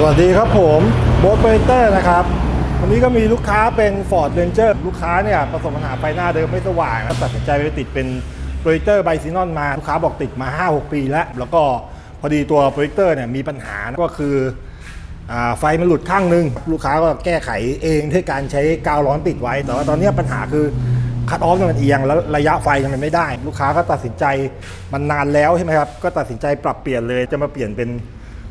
สวัสดีครับผมโบ๊ทเบเตอร์นะครับ วันนี้ก็มีลูกค้าเป็น Ford Ranger ลูกค้าเนี่ยประสบปัญหาไฟหน้าเดิมไม่สว่างก็ตัดสินใจไปติดเป็นโปรเจคเตอร์ไบซีนอนมา ลูกค้าบอกติดมา 5-6 ปีแล้ว แล้วก็พอดีตัวโปรเจคเตอร์เนี่ยมีปัญหาก็คืออไฟมันหลุดข้างหนึง ลูกค้าก็แก้ไขเองด้วยการใช้กาวร้อนติดไว้ แต่ว่าตอนนี้ปัญหาคือคัดออฟมันเอียงแล้วระยะไฟมันไม่ได้ ลูกค้าก็ตัดสินใจมันนานแล้วใช่ไหมครับก็ตัดสินใจปรับเปลี่ยนเลยจะมาเปลี่ยนเป็น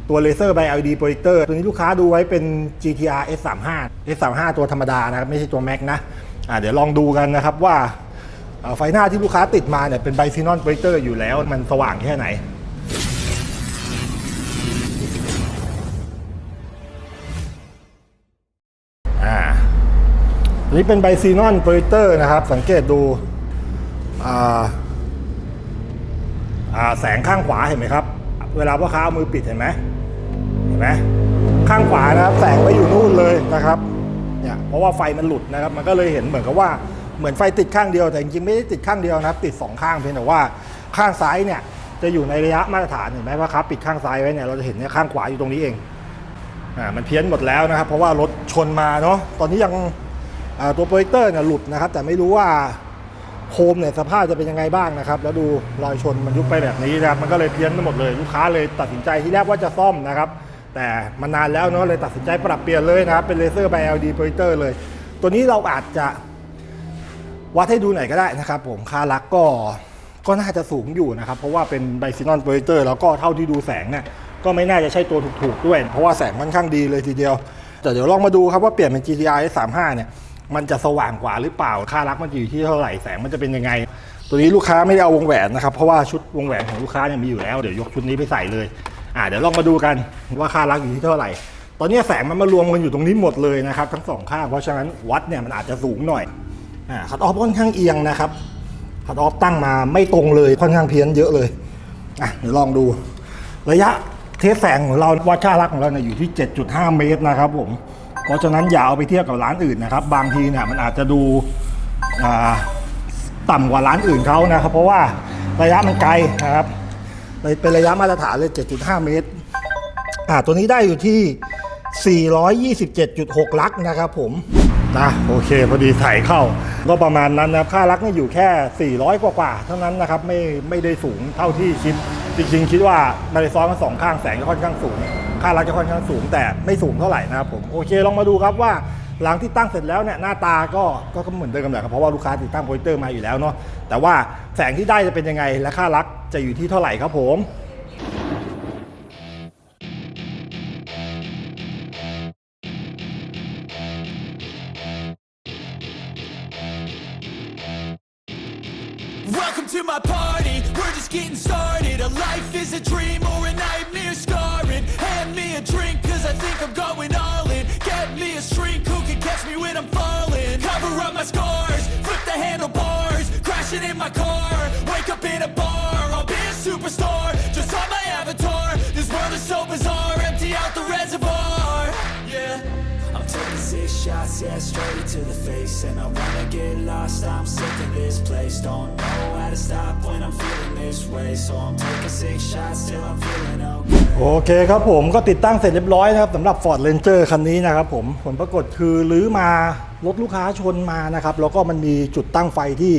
ตัวเลเซอร์ไบ LED โปรเจคเตอร์ตัวนี้ลูกค้าดูไว้เป็น GTR S35 S35 ตัวธรรมดานะครับไม่ใช่ตัว Max นะอ่าเดี๋ยวลองดูกันนะครับว่าไฟหน้าที่ลูกค้าติดมาเนี่ยเป็นไบซีนอนโปรเจคเตอร์อยู่แล้วมันสว่างแค่ไหนอ่าอันนี้เป็นไบซีนอนโปรเจคเตอร์นะครับ สังเกตดูแสงข้างขวาเห็นไหมครับ เวลาพ่อค้าเอามือปิดเห็นไหม นไหมข้างขวานะครับแสงไปอยู่นู่นเลยนะครับเนี่ยเพราะว่าไฟมันหลุดนะครับ มันก็เลยเห็นเหมือนกับว่าเหมือนไฟติดข้างเดียวแต่จริงๆไม่ได้ติดข้างเดียวนะครับ ติดสองข้างเพียงแต่ว่าข้างซ้ายเนี่ยจะอยู่ในระยะมาตรฐานเห็นไหมว่าครับปิดข้างซ้ายไว้เนี่ยเราจะเห็นเนี่ยข้างขวาอยู่ตรงนี้เองอ่ามันเพี้ยนหมดแล้วนะครับ เพราะว่ารถชนมาเนาะตอนนี้ยังตัวโปรเจคเตอร์เนี่ยหลุดนะครับ แต่ไม่รู้ว่าโคมเนี่ยสภาพจะเป็นยังไงบ้างนะครับ แล้วดูรอยชนมันยุบไปแบบนี้นะครับมันก็เลยเพี้ยนไปหมดเลยลูกค้าเลยตัดสินใจที่แรกว่าจะซ่อมนะครับ แต่มันานแล้วเนาะเลยตัดสินใจปรับเปลี่ยนเลยนะครับ เป็นเลเซอร์ไบ LED โปรเจคเตอร์เลย ตัวนี้เราอาจจะวัดให้ดูหน่อยก็ได้นะครับผมค่าลักก็ก็น่าจะสูงอยู่นะครับ เพราะว่าเป็นไบซินอนโปรเจคเตอร์แล้วก็เท่าที่ดูแสงเนี่ยก็ไม่น่าจะใช่ตัวถูกๆด้วย เพราะว่าแสงค่อนข้างดีเลยทีเดียว แต่เดี๋ยวลองมาดูครับว่าเปลี่ยนเป็น GTR S35 เนี่ยมันจะสว่างกว่าหรือเปล่าค่ารักมันจะอยู่ที่เท่าไหร่แสงมันจะเป็นยังไง ตัวนี้ลูกค้าไม่ได้เอาวงแหวนนะครับ เพราะว่าชุดวงแหวนของลูกค้าเนี่ยมีอยู่แล้วเดี๋ยวยกชุดนี้ไปใส่เลย อ่าเดี๋ยวลองมาดูกันว่าค่ารักอยู่ที่เท่าไหร่ ตอนนี้แสงมันมารวมกันอยู่ตรงนี้หมดเลยนะครับทั้งสองข้างเพราะฉะนั้นวัดเนี่ยมันอาจจะสูงหน่อยอ่าคัดออฟค่อนข้างเอียงนะครับคัดออฟตั้งมาไม่ตรงเลยค่อนข้างเพี้ยนเยอะเลยอะเดี๋ยวลองดู ระยะเทสแสงของเราวัดค่ารักของเราเนี่ยอยู่ที่ 7.5 เมตรนะครับผมเพราะฉะนั้นอย่าเอาไปเทียบกับร้านอื่นนะครับ บางทีเนี่ยมันอาจจะดูอ่าต่ำกว่าร้านอื่นเขานะครับ เพราะว่าระยะมันไกลนะครับ เลยเป็นระยะมาตรฐานเลย 7.5 เมตร อ่าตัวนี้ได้อยู่ที่ 427.6 ลักนะครับผมนะโอเค พอดีถ่เข้า ก็ประมาณนั้นนะครับค่าลักนี่อยู่แค่ 400 กว่ากว่าๆเท่านั้นนะครับไม่ไม่ได้สูงเท่าที่คิด จริงๆ คิดว่ามาเลซ้อนกันสองข้างแสงจะค่อนข้างสูง ค่าลักจะค่อนข้างสูงแต่ไม่สูงเท่าไหร่นะครับผมโอเคลองมาดูครับว่าหลังที่ตั้งเสร็จแล้วเนี่ยหน้าตาก็ก็ก็เหมือนเดิมแหละครับเพราะว่าลูกค้าติดตั้งโปรเจคเตอร์มาอยู่แล้วเนาะแต่ว่าแสงที่ได้จะเป็นยังไงและค่าลัก จะอยู่ที่เท่าไหร่ครับผม Welcome to my party, we're just getting started A life is a dream or a nightmare scarring Hand me a drink cause I think I'm going all in Get me a shrink who can catch me when I'm falling Cover up my scars, flip the handlebars Crashing in my car, eyes, yeah, straight to the face And I wanna get lost, I'm sick of this place Don't know how to stop when I'm feeling this way So I'm taking six shots till I'm feeling okay โอเคครับผมก็ติดตั้งเสร็จเรียบร้อยนะครับสำหรับ Ford Ranger คันนี้นะครับผมผลปรากฏคือรื้อมารถลูกค้าชนมานะครับแล้วก็มันมีจุดตั้งไฟที่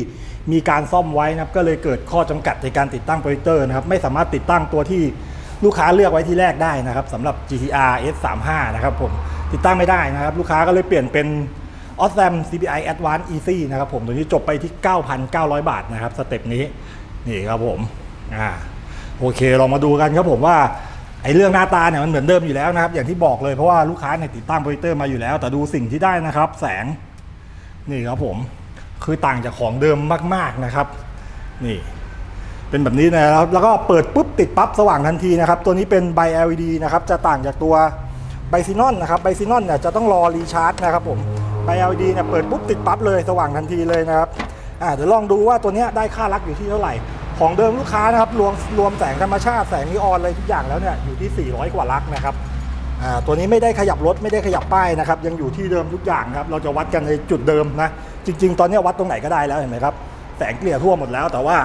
มีการซ่อมไว้นะครับก็เลยเกิดข้อจำกัดในการติดตั้งโปรเจคเตอร์นะครับไม่สามารถติดตั้งตัวที่ลูกค้าเลือกไว้ที่แรกได้นะครับสำหรับ GTR S35 นะครับผม ติดตั้งไม่ได้นะครับ ลูกค้าก็เลยเปลี่ยนเป็นออสแซม CPI Advanced Easy นะครับผมตัวนี้จบไปที่ 9,900 บาทนะครับสเต็ปนี้นี่ครับผมอ่าโอเคเรามาดูกันครับผมว่าไอ้เรื่องหน้าตาเนี่ยมันเหมือนเดิมอยู่แล้วนะครับ อย่างที่บอกเลยเพราะว่าลูกค้าเนี่ยติดตั้งโปรเจคเตอร์มาอยู่แล้ว แต่ดูสิ่งที่ได้นะครับ แสงนี่ครับผมคือต่างจากของเดิมมาก ๆนะครับ นี่ เป็นแบบนี้นะครับแล้วก็เปิดปุ๊บติดปั๊บสว่างทันทีนะครับ ตัวนี้เป็นไบ LED นะครับ จะต่างจากตัว ไบซินอนนะครับไบซินอนเนี่ยจะต้องรอรีชาร์จนะครับผมไบ LED เนี่ยเปิดปุ๊บติดปั๊บเลยสว่างทันทีเลยนะครับอ่าเดี๋ยวลองดูว่าตัวเนี้ยได้ค่ารักอยู่ที่เท่าไหร่ ของเดิมลูกค้านะครับรวมรวมแสงธรรมชาติแสงนีออนอะไรทุกอย่างแล้วเนี่ยอยู่ที่ 400 กว่าลักนะครับอ่าตัวนี้ไม่ได้ขยับรถไม่ได้ขยับป้ายนะครับยังอยู่ที่เดิมทุกอย่างครับเราจะวัดกันในจุดเดิมนะจริง ๆ ตอนนี้วัดตรงไหนก็ได้แล้วเห็นไหมครับแสงเกลี่ยทั่วหมดแล้วแต่ว่า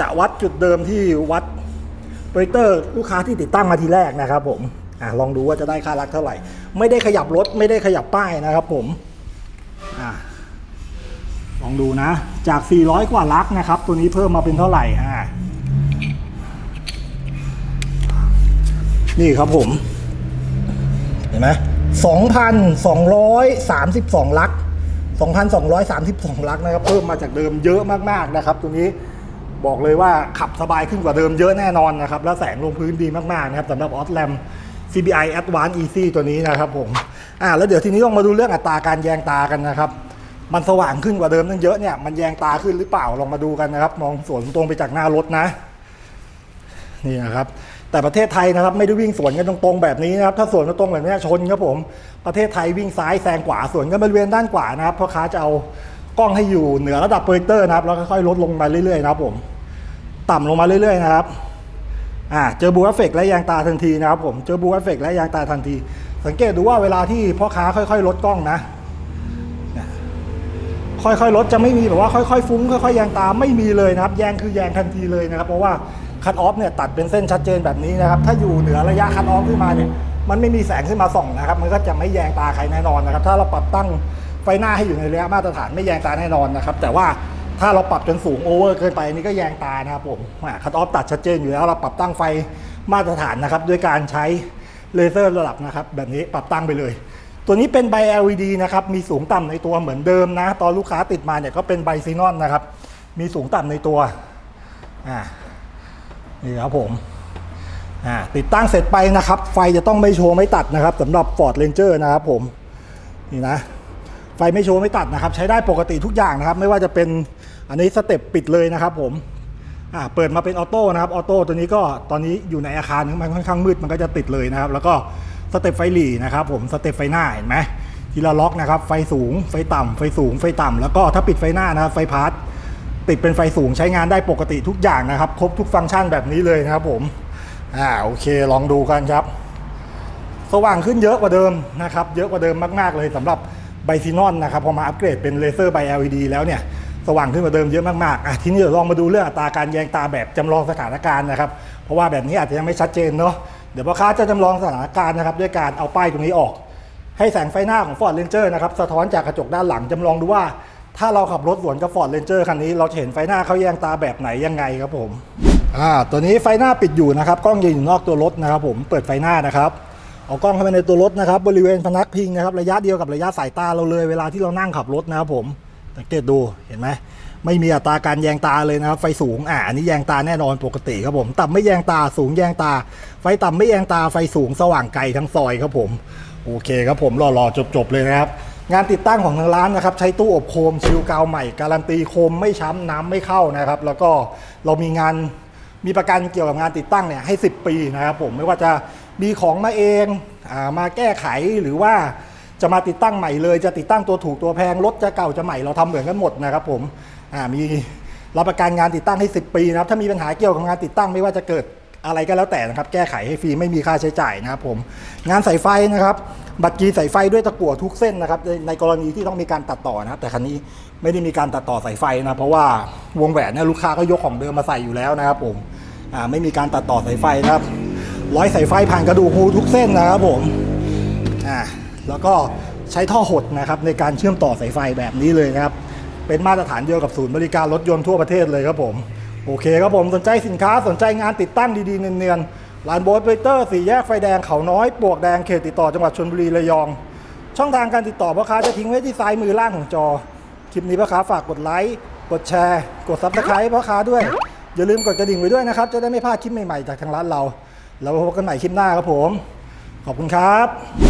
จะวัดจุดเดิมที่วัดโปรเจคเตอร์ลูกค้าที่ติดตั้งมาทีแรกนะครับผม อะลองดูว่าจะได้ค่ารักเท่าไหร่ ไม่ได้ขยับรถไม่ได้ขยับป้ายนะครับผมอะลองดูนะ จาก 400 กว่าลักนะครับ ตัวนี้เพิ่มมาเป็นเท่าไหร่อะนี่ครับผม เห็นไหม2,232 ลัก 2,232 ลักนะครับ เพิ่มมาจากเดิมเยอะมากๆนะครับ ตัวนี้บอกเลยว่าขับสบายขึ้นกว่าเดิมเยอะแน่นอนนะครับ แล้วแสงลงพื้นดีมากๆนะครับสำหรับออสแลม CBI Advanced Easy ตัวนี้นะครับผมอ่าแล้วเดี๋ยวทีนี้ต้องมาดูเรื่องอัตราการแยงตากันนะครับมันสว่างขึ้นกว่าเดิมตั้งเยอะเนี่ยมันแยงตาขึ้นหรือเปล่าลองมาดูกันนะครับ มองสวนตรงไปจากหน้ารถนะนี่นะครับแต่ประเทศไทยนะครับไม่ได้วิ่งสวนกันตรงๆแบบนี้นะครับถ้าสวนกันตรงแบบนี้ชนครับผมประเทศไทยวิ่งซ้ายแซงขวาสวนกันบริเวณด้านขวานะครับพ่อค้าจะเอากล้องให้อยู่เหนือระดับโปรเจคเตอร์นะครับแล้วค่อยๆลดลงมาเรื่อยๆนะครับผม ต่ำลงมาเรื่อยๆนะครับ อ่าเจอบูเอฟเฟกและยางตาทันทีนะครับผมเจอบูเอฟเฟกและยางตาทันที สังเกตดูว่าเวลาที่พ่อค้าค่อยๆ ลดกล้องนะ ค่อยๆลดจะไม่มีแบบว่าค่อยๆ ฟุ้งค่อยๆยางตาไม่มีเลยนะครับแยงคือแยงทันทีเลยนะครับ เพราะว่าคัตออฟเนี่ยตัดเป็นเส้นชัดเจนแบบนี้นะครับถ้าอยู่เหนือระยะคัตออฟขึ้นมาเนี่ยมันไม่มีแสงขึ้นมาส่องนะครับ มันก็จะไม่แยงตาใครแน่นอนนะครับ ถ้าเราปรับตั้งไฟหน้าให้อยู่ในระยะมาตรฐานไม่แยงตาแน่นอนนะครับ แต่ว่า ถ้าเราปรับจนสูงโอเวอร์เกินไปนี่ก็แยงตานะครับผมคัตออฟตัดชัดเจนอยู่แล้วเราปรับตั้งไฟมาตรฐานนะครับด้วยการใช้เลเซอร์ระดับนะครับแบบนี้ปรับตั้งไปเลย ตัวนี้เป็นใบ LED นะครับมีสูงต่ำในตัวเหมือนเดิมนะ ตอนลูกค้าติดมาเนี่ยก็เป็นใบซีนอนนะครับ มีสูงต่ำในตัวอ่านี่ครับผมอ่าติดตั้งเสร็จไปนะครับ ไฟจะต้องไม่โชว์ไม่ตัดนะครับสำหรับ Ford Ranger นะครับผมนี่นะไฟไม่โชว์ไม่ตัดนะครับ ใช้ได้ปกติทุกอย่างนะครับ ไม่ว่าจะเป็น อันนี้สเต็ปปิดเลยนะครับผมอ่าเปิดมาเป็นออโต้นะครับออโต้ตัวนี้ก็ตอนนี้อยู่ในอาคารมันค่อนข้างมืดมันก็จะติดเลยนะครับ แล้วก็สเต็ปไฟหลีนะครับผมสเต็ปไฟหน้าเห็นไหมทีละล็อกนะครับไฟสูงไฟต่ำไฟสูงไฟต่ำแล้วก็ถ้าปิดไฟหน้านะครับไฟพาร์ทติดเป็นไฟสูงใช้งานได้ปกติทุกอย่างนะครับ ครบทุกฟังก์ชันแบบนี้เลยนะครับผมอ่าโอเคลองดูกันครับ สว่างขึ้นเยอะกว่าเดิมนะครับ เยอะกว่าเดิมมาก ๆ เลยสำหรับไบซีนอนนะครับพอมาอัปเกรดเป็นเลเซอร์ไบ LED แล้วเนี่ย สว่างขึ้นกว่าเดิมเยอะมากๆอะทีนี้เดี๋ยวลองมาดูเรื่องอัตราการแยงตาแบบจำลองสถานการณ์นะครับ เพราะว่าแบบนี้อาจจะยังไม่ชัดเจนเนาะเดี๋ยวพ่อค้าจะจำลองสถานการณ์นะครับด้วยการเอาป้ายตรงนี้ออก ให้แสงไฟหน้าของ Ford Ranger นะครับสะท้อนจากกระจกด้านหลังจำลองดูว่า ถ้าเราขับรถสวนกับ Ford Ranger คันนี้เราจะเห็นไฟหน้าเขาแยงตาแบบไหนยังไงครับผมอ่าตัวนี้ไฟหน้าปิดอยู่นะครับกล้องยืนอยู่นอกตัวรถนะครับผมเปิดไฟหน้านะครับเอากล้องเข้าไปในตัวรถนะครับบริเวณพนักพิงนะครับระยะเดียวกับระยะสายตาเราเลยเวลาที่เรานั่งขับรถนะครับผม สังเกตดูเห็นไหมไม่มีอัตราการแยงตาเลยนะครับ ไฟสูงอ่านี้แยงตาแน่นอนปกติครับผม ต่ำไม่แยงตาสูงแยงตา ไฟต่ำไม่แยงตาไฟสูงสว่างไกลทั้งซอยครับผม โอเคครับผมรอๆจบๆเลยนะครับ งานติดตั้งของทางร้านนะครับ ใช้ตู้อบโคมชิลกาวใหม่ การันตีโคมไม่ช้ำน้ำไม่เข้านะครับ แล้วก็เรามีงานมีประกันเกี่ยวกับงานติดตั้งเนี่ยให้ 10 ปีนะครับผมไม่ว่าจะมีของมาเองอามาแก้ไขหรือว่า จะมาติดตั้งใหม่เลย จะติดตั้งตัวถูกตัวแพงรถจะเก่าจะใหม่เราทำเหมือนกันหมดนะครับผมอ่ามีรับประกันงานติดตั้งให้ 10 ปีนะครับถ้ามีปัญหาเกี่ยวกับงานติดตั้งไม่ว่าจะเกิดอะไรก็แล้วแต่นะครับ แก้ไขให้ฟรีไม่มีค่าใช้จ่ายนะครับผมงานสายไฟนะครับ บัตรกีสายไฟด้วยตะกั่วทุกเส้นนะครับ ในในกรณีที่ต้องมีการตัดต่อนะครับ แต่คันนี้ไม่ได้มีการตัดต่อสายไฟนะเพราะว่าวงแหวนเนี่ยลูกค้าก็ยกของเดิมมาใส่อยู่แล้วนะครับ ผมไม่มีการตัดต่อสายไฟนะครับ ร้อยสายไฟผ่านกระดูกหูทุกเส้นนะครับผมอ่า แล้วก็ใช้ท่อหดนะครับในการเชื่อมต่อสายไฟแบบนี้เลยนะครับ เป็นมาตรฐานเดียวกับศูนย์บริการรถยนต์ทั่วประเทศเลยครับผม โอเคครับผมสนใจสินค้าสนใจงานติดตั้งดีๆ เนียนๆลานโบสเปเตอร์สี่แยกไฟแดงเขาน้อยปลวกแดงเขตติดต่อจังหวัดชลบุรีระยอง ช่องทางการติดต่อพ่อค้าจะทิ้งไว้ที่ซ้ายมือล่างของจอคลิปนี้พ่อค้าฝากกดไลค์กดแชร์ กดซับสไครต์พ่อค้าด้วย อย่าลืมกดกระดิ่งไว้ด้วยนะครับ จะได้ไม่พลาดคลิปใหม่ๆจากทางร้านเรา แล้วพบกันใหม่คลิปหน้าครับผม ขอบคุณครับ